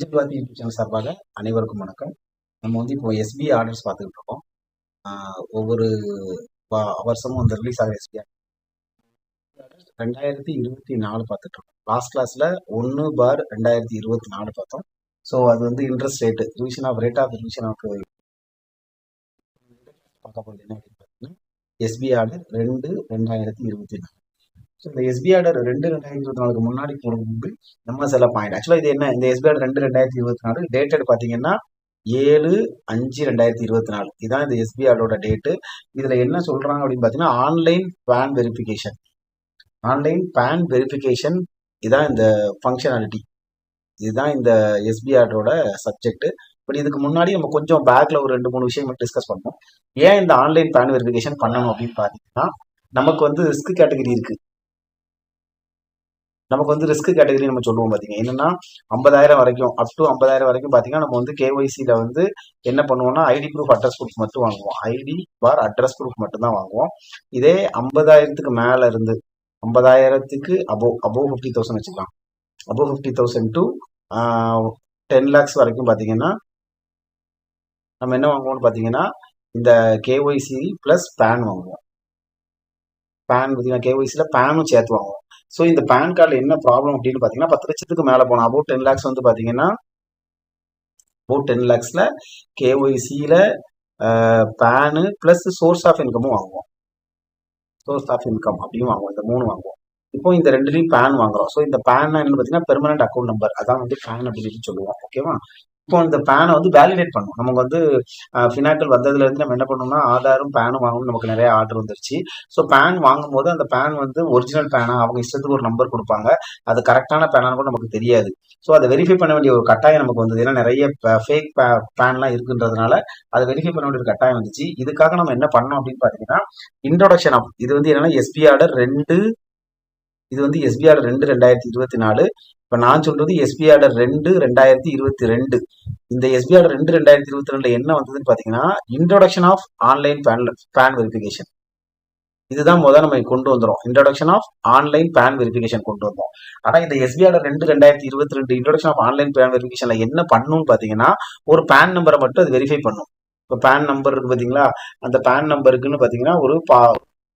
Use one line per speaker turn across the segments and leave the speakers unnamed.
Vijayabharathi YouTube channel சார்பாக அனைவருக்கும் வணக்கம். நம்ம வந்து இப்போ எஸ்பிஐ ஆர்டர்ஸ் பார்த்துக்கிட்டு இருக்கோம் ஒவ்வொரு வருஷமும் வந்து ரிலீஸ் ஆகிற எஸ்பிஐ ரெண்டாயிரத்தி இருபத்தி நாலு பார்த்துட்டு இருக்கோம் லாஸ்ட் கிளாஸ்ல ஒன்று பார் ரெண்டாயிரத்தி இருபத்தி நாலு பார்த்தோம். ஸோ அது வந்து interest rate revision of rate of revision of பார்க்க போகிறது என்ன அப்படின்னு பார்த்தீங்கன்னா எஸ்பிஐ ஆர்டர் ரெண்டு ரெண்டாயிரத்தி இருபத்தி நாலு. ஸோ இந்த எஸ்பி ஆர்டர் ரெண்டு ரெண்டாயிரத்தி இருபத்தி நாலுக்கு முன்னாடி போகும்போது நம்ம சில பாயிண்ட் ஆக்சுவலாக இது என்ன? இந்த எஸ்பி ஆர்டர் ரெண்டு ரெண்டாயிரத்தி இருபத்தி நாலு டேட்டட் பார்த்தீங்கன்னா ஏழு அஞ்சு ரெண்டாயிரத்தி இருபத்தி நாலு. இதுதான் இந்த எஸ்பிஐயோட டேட்டு இதில் என்ன சொல்கிறாங்க அப்படின்னு பார்த்தீங்கன்னா online PAN verification online PAN verification இதுதான் இந்த ஃபங்க்ஷனாலிட்டி இதுதான் இந்த எஸ்பிஆரோட சப்ஜெக்ட் பட் இதுக்கு முன்னாடி நம்ம கொஞ்சம் பேக்ல ஒரு ரெண்டு மூணு விஷயம் டிஸ்கஸ் பண்ணோம். ஏன் இந்த ஆன்லைன் பேன் வெரிஃபிகேஷன் பண்ணணும் அப்படின்னு பார்த்தீங்கன்னா நமக்கு வந்து ரிஸ்க் கேட்டகரி இருக்கு. நமக்கு வந்து ரிஸ்க் கேட்டகரி நம்ம சொல்லுவோம் பார்த்தீங்க என்னன்னா ஐம்பதாயிரம் வரைக்கும் அப் டு ஐம்பதாயிரம் வரைக்கும் பார்த்தீங்கன்னா நம்ம வந்து கேஒய்சியில் வந்து என்ன பண்ணுவோம்னா ஐடி ப்ரூஃப் அட்ரஸ் ப்ரூஃப் மட்டும் வாங்குவோம். ஐடி பார் அட்ரஸ் ப்ரூஃப் மட்டும் தான் வாங்குவோம். இதே ஐம்பதாயிரத்துக்கு மேலே இருந்து ஐம்பதாயிரத்துக்கு அபோவ் அபோவ் ஃபிஃப்டி தௌசண்ட் வச்சுக்கலாம். Above fifty thousand to ten lakhs வரைக்கும் பார்த்தீங்கன்னா நம்ம என்ன வாங்குவோம்னு பார்த்தீங்கன்னா இந்த கேஒய்சி ப்ளஸ் பேன் வாங்குவோம். பேன் பார்த்தீங்கன்னா கேஒய்சியில் பேனும் சேர்த்து வாங்குவோம் ஸோ இந்த பேன் கார்டில் என்ன ப்ராப்ளம் அப்படின்னு பார்த்தீங்கன்னா பத்து லட்சத்துக்கு மேலே போனோம் அபவுட் டென் லேக்ஸ் வந்து பார்த்தீங்கன்னா அபவுட் டென் லேக்ஸில் கேஒய்சியில் பேனு ப்ளஸ் சோர்ஸ் ஆஃப் இன்கமும் வாங்குவோம். சோர்ஸ் ஆஃப் இன்கம் அப்படியும் வாங்குவோம். இந்த மூணு வாங்குவோம். இப்போ இந்த ரெண்டுலையும் பேன் வாங்குறோம். ஸோ இந்த பேன் என்ன பார்த்தீங்கன்னா பெர்மனன்ட் அக்கௌண்ட் நம்பர் அதான் வந்து பேன் அப்படின்னு சொல்லுவோம். ஓகேவா இப்போ இந்த பேனை வந்து வேலிடேட் பண்ணும். நமக்கு வந்து ஃபினாக்கள் வந்ததுல இருந்து நம்ம என்ன பண்ணோம்னா ஆதாரும் பேனும் வாங்கணும் நமக்கு நிறைய ஆர்டர் வந்துருச்சு. ஸோ பேன் வாங்கும்போது அந்த பேன் வந்து ஒரிஜினல் பேனா அவங்க இஷ்டத்துக்கு ஒரு நம்பர் கொடுப்பாங்க. அது கரெக்டான பேனான்னு கூட நமக்கு தெரியாது. ஸோ அதை வெரிஃபை பண்ண வேண்டிய ஒரு கட்டாயம் நமக்கு வந்தது. ஏன்னா நிறைய ஃபேக் பேன்லாம் இருக்குன்றதுனால அதை வெரிஃபை பண்ண வேண்டிய ஒரு கட்டாயம் வந்துச்சு. இதுக்காக நம்ம என்ன பண்ணோம் அப்படின்னு பார்த்தீங்கன்னா இன்ட்ரோடக்ஷன் ஆஃப் இது வந்து என்னன்னா எஸ்பி ஆர்டர் ரெண்டு இது வந்து எஸ்பிஆர் ரெண்டு ரெண்டாயிரத்தி இருபத்தி நாலு. இப்போ நான் சொல்றது எஸ்பிஆர் ரெண்டு ரெண்டாயிரத்தி இருபத்தி ரெண்டு. இந்த எஸ்பிஆர் ரெண்டு ரெண்டாயிரத்தி இருபத்தி ரெண்டுல என்ன வந்ததுன்னு பார்த்தீங்கன்னா introduction of online PAN PAN verification இதுதான் முதல் நம்ம கொண்டு வந்துடும் introduction of online PAN verification கொண்டு வந்தோம். ஆனால் இந்த எஸ்பிஆர் ரெண்டு ரெண்டாயிரத்தி இருபத்தி ரெண்டு இன்ட்ரோடக்ஷன் ஆஃப் ஆன்லைன் பேன் வெரிஃபிகேஷன்ல என்ன பண்ணுன்னு பார்த்தீங்கன்னா ஒரு பேன் நம்பரை மட்டும் அது வெரிஃபை பண்ணும். இப்போ பேன் நம்பர் இருக்கு பார்த்தீங்களா அந்த பேன் நம்பருக்குன்னு பார்த்தீங்கன்னா ஒரு பா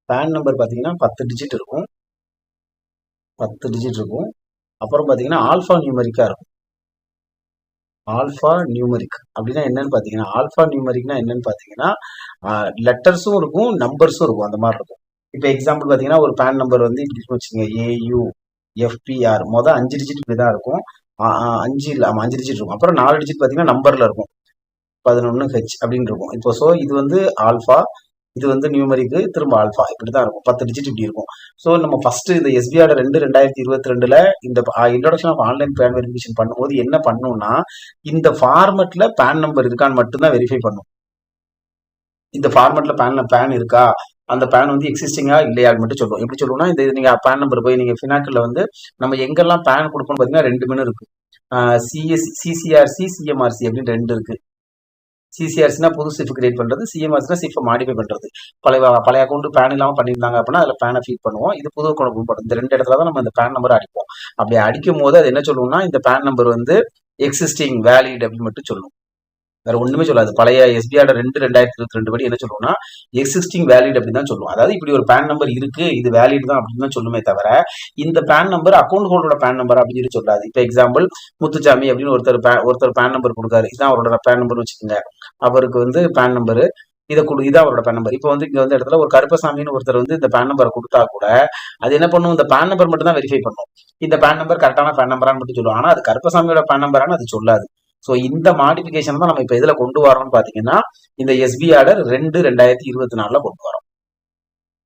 பேன் நம்பர் பார்த்தீங்கன்னா பத்து டிஜிட் இருக்கும். பத்து டிஜிட் இருக்கும். அப்புறம் பார்த்தீங்கன்னா ஆல்ஃபா நியூமரிக்காக இருக்கும். ஆல்ஃபா நியூமரிக் அப்படின்னா என்னன்னு பார்த்தீங்கன்னா ஆல்ஃபா நியூமரிக்னா என்னன்னு பார்த்தீங்கன்னா லெட்டர்ஸும் இருக்கும் நம்பர்ஸும் இருக்கும் அந்த மாதிரி இருக்கும். இப்போ எக்ஸாம்பிள் பார்த்தீங்கன்னா ஒரு பேன் நம்பர் வந்து இப்படி வச்சுங்க ஏயு எஃபிஆர் மொதல் அஞ்சு டிஜிட் இப்படி தான் இருக்கும் அஞ்சு இல்லை ஆமாம் அஞ்சு டிஜிட் இருக்கும். அப்புறம் நாலு டிஜிட் பார்த்தீங்கன்னா நம்பரில் இருக்கும். பதினொன்று ஹெச் அப்படின்னு இருக்கும். இப்போ ஸோ இது வந்து ஆல்ஃபா இது வந்து நியூமரிக்கு திரும்ப ஆல்ஃபா இப்படி தான் இருக்கும். பத்து டிஜிட் இப்படி இருக்கும். ஸோ நம்ம ஃபர்ஸ்ட் இந்த எஸ்பிஆட ரெண்டு ரெண்டாயிரத்தி இருபத்தி ரெண்டுல இந்த introduction of online PAN verification பண்ணும்போது என்ன பண்ணும்னா இந்த ஃபார்மெட்ல பேன் நம்பர் இருக்கான்னு மட்டும்தான் வெரிஃபை பண்ணும். இந்த ஃபார்மெட்ல பேன்ல பேன் இருக்கா? அந்த பேன் வந்து எக்ஸிஸ்டிங்கா இல்லையான்னு மட்டும் சொல்லுவோம். எப்படி சொல்லுவோம்னா இந்த நீங்க பேன் நம்பர் போய் நீங்க ஃபினாக்கில் வந்து நம்ம எங்கெல்லாம் பேன் கொடுப்போம்னு பார்த்தீங்கன்னா ரெண்டு மெனு இருக்கு. சிஎஸ் சிசிஆர்சி சிஎம்ஆர்சி அப்படின்னு ரெண்டு இருக்கு. சிசிஆர்சினா புது சிஃப் கிரியேட் பண்றது சிஎம்ஆர்சினா சிஃபை மாடிஃபை பண்றது. பழைய பழைய அக்கௌண்ட் பேன் இல்லாமல் பண்ணியிருந்தாங்க அப்படின்னா அதில் பேனை ஃபீட் பண்ணுவோம். இது புது அக்கௌண்ட் பண்ணுறது இந்த ரெண்டு இடத்துல தான் நம்ம இந்த பேன் நம்பர் அடிப்போம். அப்படி அடிக்கும் போது அது என்ன சொல்லுவோம்னா இந்த பேன் நம்பர் வந்து எக்ஸிஸ்டிங் வேலிட் அப்படின்னு மட்டும் சொல்லுவோம் வேற ஒண்ணுமே சொல்லாது பழைய எஸ்பிஆர் ரெண்டு ரெண்டாயிரத்தி இருபத்தி ரெண்டு படி என்ன சொல்லுவோம்னா எக்ஸிஸ்டிங் வேலிட் அப்படின்னு தான் சொல்லுவோம் அதாவது இப்படி ஒரு பேன் நம்பர் இருக்கு இது வேலிட் தான் அப்படின்னு தான் சொல்லுமே தவிர இந்த பேன் நம்பர் அக்கௌண்ட் ஹோல்டரோட பேன் நம்பர் அப்படின்னு சொல்லி சொல்லாது இப்போ எக்ஸாம்பிள் முத்துச்சாமி அப்படின்னு ஒருத்தர் பே ஒருத்தர் பேன் நம்பர் கொடுக்காரு இதுதான் அவரோட பேன் நம்பர் வச்சுக்கோங்க அவருக்கு வந்து பேன் நம்பர் இதை கொடு இதான் அவரோட பேன் நம்பர் இப்போ வந்து இங்க வந்து இடத்துல ஒரு கருப்பசாமின்னு ஒருத்தர் வந்து இந்த பேன் நம்பரை கொடுத்தா கூட அது என்ன பண்ணும் இந்த பேன் நம்பர் மட்டும் தான் வெரிஃபை பண்ணும் இந்த பேன் நம்பர் கரெக்டான பேன் நம்பரான்னு மட்டும் சொல்லுவோம் ஆனா அது கருப்பசாமியோட பேன் நம்பரானு அது சொல்லாது ஸோ இந்த மாடிஃபிகேஷன் தான் நம்ம இப்போ இதில் கொண்டு வரோம்னு பார்த்தீங்கன்னா இந்த எஸ்பி ஆர்டர் ரெண்டு ரெண்டாயிரத்தி இருபத்தி நாலில் கொண்டு வரோம்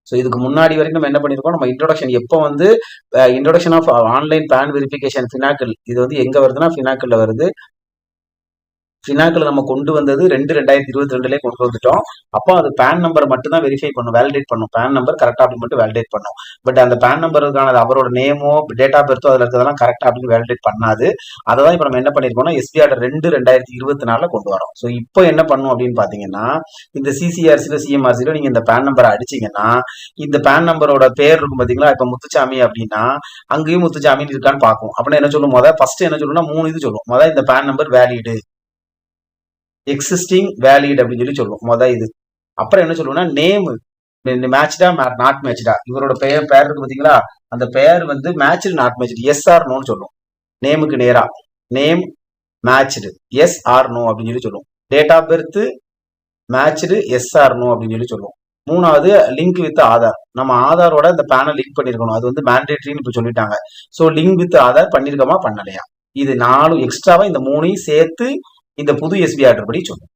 ஸோ இதுக்கு முன்னாடி வரைக்கும் நம்ம என்ன பண்ணியிருக்கோம் நம்ம இன்ட்ரோடக்ஷன் எப்போ வந்து introduction of online PAN verification Finacle இது வந்து எங்கே வருதுன்னா ஃபினாக்கிளில் வருது. ஃபினாக்கில் நம்ம கொண்டு வந்தது ரெண்டு ரெண்டாயிரத்தி இருபத்தி ரெண்டுலேயே கொண்டு வந்துட்டோம். அப்போ அது பேன் நம்பர் மட்டும் தான் வெரிஃபை பண்ணும் வேலிடேட் பண்ணும். பேன் நம்பர் கரெக்டாக அப்படி மட்டும் வேலிடேட் பண்ணும். பட் அந்த பேன் நம்பருக்கான அவரோட நேமோ டேட் ஆஃப் பர்த்தோ அதில் இருக்கிறதெல்லாம் கரெக்டாக அப்படின்னு வேலிடேட் பண்ணாது. அதை தான் இப்போ நம்ம என்ன பண்ணியிருக்கோம்னா எஸ்பி ஆர்டர் ரெண்டு ரெண்டாயிரத்தி இருபத்தி நாலில் கொண்டு வரோம். ஸோ இப்போ என்ன பண்ணும் அப்படின்னு பார்த்தீங்கன்னா இந்த சிசிஆர்சியில் சிஎம்ஆர்சியில் நீங்கள் இந்த பேன் நம்பரை அடிச்சீங்கன்னா இந்த பேன் நம்பரோட பேர் இருக்கும் பார்த்தீங்களா இப்போ முத்துச்சாமி அப்படின்னா அங்கேயும் முத்துச்சாமின்னு இருக்கான்னு பார்க்கும். அப்படின்னா என்ன சொல்லும்? முதல் ஃபர்ஸ்ட் என்ன சொல்லணும்னா மூணு இது சொல்லும். முதல் இந்த PAN number valid existing valid அப்படின்னு சொல்லி சொல்லுவோம் மொதல் இது. அப்புறம் என்ன சொல்லுவோம்னா நேம் மேட்ச்டா நாட் மேட்ச்டா இவரோட பெயர் பேர் இருக்கு பார்த்தீங்களா? அந்த பெயர் வந்து match not match yes or நோன்னு சொல்லுவோம் நேமுக்கு நேரா. Name matched yes or no அப்படின்னு சொல்லி சொல்லுவோம் date of birth matched yes or no அப்படின்னு சொல்லி சொல்லுவோம் மூணாவது லிங்க் வித் ஆதார். நம்ம ஆதாரோட இந்த பேனை லிங்க் பண்ணிருக்கணும். அது வந்து மேண்டேட்ரின்னு இப்போ சொல்லிட்டாங்க. ஸோ லிங்க் வித் ஆதார் பண்ணிருக்கோமா? பண்ணலையா? இது நாலு எக்ஸ்ட்ராவா இந்த மூணையும் சேர்த்து இந்த புது எஸ்பி ஆர்டர் படி சொல்லும்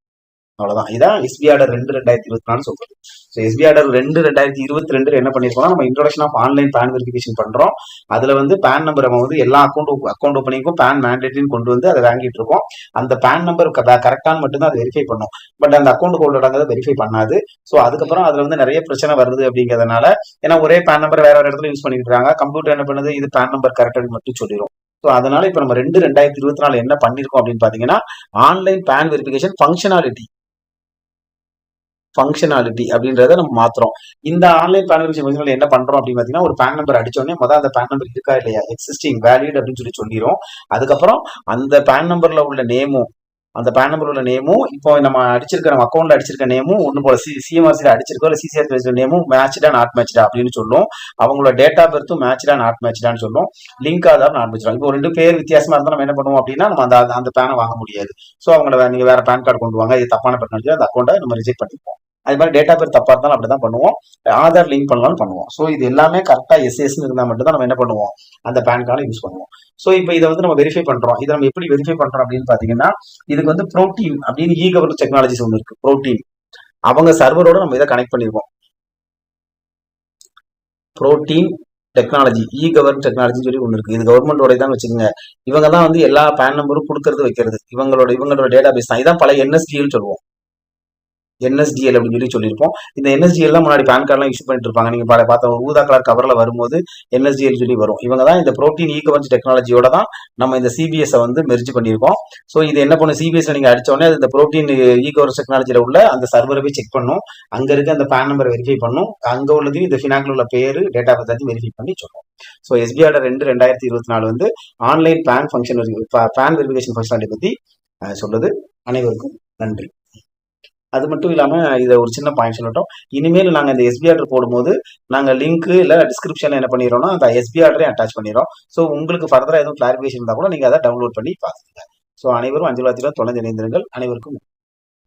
அவ்வளவுதான். இதான் எஸ்பி ஆர்டர் ரெண்டு ரெண்டாயிரத்தி இருபத்தி நாலு சொல்றது ஸோ எஸ்பி ஆர்டர் ரெண்டு ரெண்டாயிரத்தி இருபத்தி ரெண்டு என்ன பண்ணிருக்கோம்னா நம்ம introduction of online PAN verification பண்றோம். அதுல வந்து பேன் நம்பர் நம்ம வந்து எல்லா அக்கௌண்ட் அக்கௌண்ட் ஓப்பனிங்கும் பேன் மேண்டேட்ரின்னு கொண்டு வந்து அதை வாங்கிட்டு இருக்கோம். அந்த பேன் நம்பர் கரெக்டான மட்டும்தான் அதை வெரிஃபை பண்ணும். பட் அந்த அக்கௌண்ட் ஹோல்டர் வெரிஃபை பண்ணாது. ஸோ அதுக்கப்புறம் அதுல வந்து நிறைய பிரச்சனை வருது அப்படிங்கிறதுனால ஏன்னா ஒரே பேன் நம்பர் வேற ஒரு இடத்துல யூஸ் பண்ணிட்டு இருக்காங்க. கம்ப்யூட்டர் என்ன பண்ணுது? இது பேன் நம்பர் கரெக்டானு மட்டும் சொல்லிடும் ஸோ அதனால இப்போ நம்ம ரெண்டு ரெண்டாயிரத்தி இருபத்தி நாலு என்ன பண்ணிருக்கோம் அப்படின்னு பாத்தீங்கன்னா online PAN verification functionality functionality அப்படின்றத நம்ம மாத்துறோம். இந்த ஆன்லைன் பேன் வெரிஃபிகேஷன் என்ன பண்றோம் அப்படின்னு பாத்தீங்கன்னா ஒரு பேன் நம்பர் அடிச்சோடனே முதல் அந்த பேன் நம்பர் இருக்கா இல்லையா? எக்ஸிஸ்டிங் வேலிட் அப்படின்னு சொல்லி சொல்லிடும் அதுக்கப்புறம் அந்த பேன் நம்பர்ல உள்ள நேமும் அந்த பேன் நம்பர் உள்ள நேமும் இப்போ நம்ம அடிச்சிருக்க நம்ம அக்கௌண்ட்ல அடிச்சிருக்க நேமும் ஒன்று போல சி சிஎம்ஆர்சியில் அடிச்சிருக்கோம் இல்லை சிசிஆர் நேமும் மேட்ச்டா நாட் மேட்ச்டா அப்படின்னு சொல்லும். அவங்களோட டேட் ஆஃப் பர்த்தும் மேட்ச்டா நாட் மேட்ச்டான்னு சொல்லும். லிங்க் ஆதார் நாட் மேட்ச்டா இப்போ ரெண்டு பேர் வித்தியாசமா இருந்தால் நம்ம என்ன பண்ணுவோம் அப்படின்னா நம்ம அந்த அந்த பேனை வாங்க முடியாது. ஸோ அவங்கள நீங்க வேற பேன் கார்டு கொண்டு வாங்க. இது தப்பான பேன் அந்த அக்கௌண்ட்டை நம்ம ரிஜெக்ட் பண்ணிப்போம். அது மாதிரி டேட்டா பேர் தப்பா இருந்தாலும் அப்படிதான் பண்ணுவோம். ஆதார் லிங்க் பண்ணாலும் பண்ணுவோம். ஸோ இது எல்லாமே கரெக்டா எஸ்எஸ்னு இருந்தால் மட்டும் தான் நம்ம என்ன பண்ணுவோம்? அந்த பேன் கார்டை யூஸ் பண்ணுவோம். ஸோ இப்போ இதை வந்து நம்ம வெரிஃபை பண்றோம். இதை நம்ம எப்படி வெரிஃபை பண்றோம் அப்படின்னு பாத்தீங்கன்னா இதுக்கு வந்து ப்ரோட்டீன் அப்படின்னு இ கவர்னன்ஸ் டெக்னாலஜிஸ் ஒன்று இருக்கு. ப்ரோட்டீன் அவங்க சர்வரோட நம்ம இதை கனெக்ட் பண்ணிருக்கோம் ப்ரோட்டீன் டெக்னாலஜி இ கவர்ன் டெக்னாலஜின்னு சொல்லி ஒன்று இருக்கு. இது கவர்மெண்டோட தான் வச்சுக்கோங்க. இவங்க தான் வந்து எல்லா பேன் நம்பரும் கொடுக்கறது வைக்கிறது. இவங்களோட இவங்களோட டேட்டா பேஸ் தான். இதான் பல என்எஸ்டிஎல் சொல்லுவோம். என்எஸ்டிஎல் அப்படின்னு சொல்லி சொல்லியிருப்போம். இந்த என்எஸ்டிஎல்லாம் முன்னாடி பேன் கார்டெலாம் இஷ்யூ பண்ணிட்டு இருப்பாங்க. நீங்கள் பல பார்த்த ஒரு ஊதா கலர் கவரில் வரும்போது என்எஸ்டிஎல் சொல்லி வரும். இவங்க தான் இந்த ப்ரோட்டீன் ஈகவன்ஸ் டெக்னாலஜியோட தான் நம்ம இந்த சிபிஎஸ் வந்து மெர்ஜ் பண்ணியிருக்கோம். ஸோ இது என்ன பண்ணும்? சிபிஎஸ் நீங்கள் அடித்தோடனே இந்த ப்ரோட்டீன் ஈகவன்ஸ் டெக்னாலஜியில் உள்ள அந்த சர்வரை போய் செக் பண்ணும். அங்கே இருக்க அந்த பேன் நம்பர் வெரிஃபை பண்ணும். அங்கே உள்ளதையும் இந்த ஃபினாக்ல உள்ள பேர் டேட்டா பற்றி வெரிஃபை பண்ணி சொல்லும் ஸோ எஸ்பிஆர் ரெண்டு ரெண்டாயிரத்தி இருபத்தி நாலு வந்து online PAN function PAN verification functionality பற்றி சொல்லுது அனைவருக்கும் நன்றி. அது மட்டும் இல்லாம இதை ஒரு சின்ன பாயிண்ட் சொல்லட்டும். இனிமேல் நாங்க இந்த எஸ்பி ஆர்டர் போடும்போது நாங்க லிங்க்கு இல்ல டிஸ்கிரிப்ஷன்ல என்ன பண்ணிடுறோம்னா அந்த எஸ்பி ஆர்டரே அட்டாச் பண்ணிடுறோம். ஸோ உங்களுக்கு ஃபர்தரா எதுவும் கிளாரிஃபிகேஷன் இருந்தா கூட நீங்க அதை டவுன்லோட் பண்ணி பார்த்துக்கங்க. ஸோ அனைவரும் அஞ்சு தொலைஞ்சு இணைந்திருங்கள். அனைவருக்கும்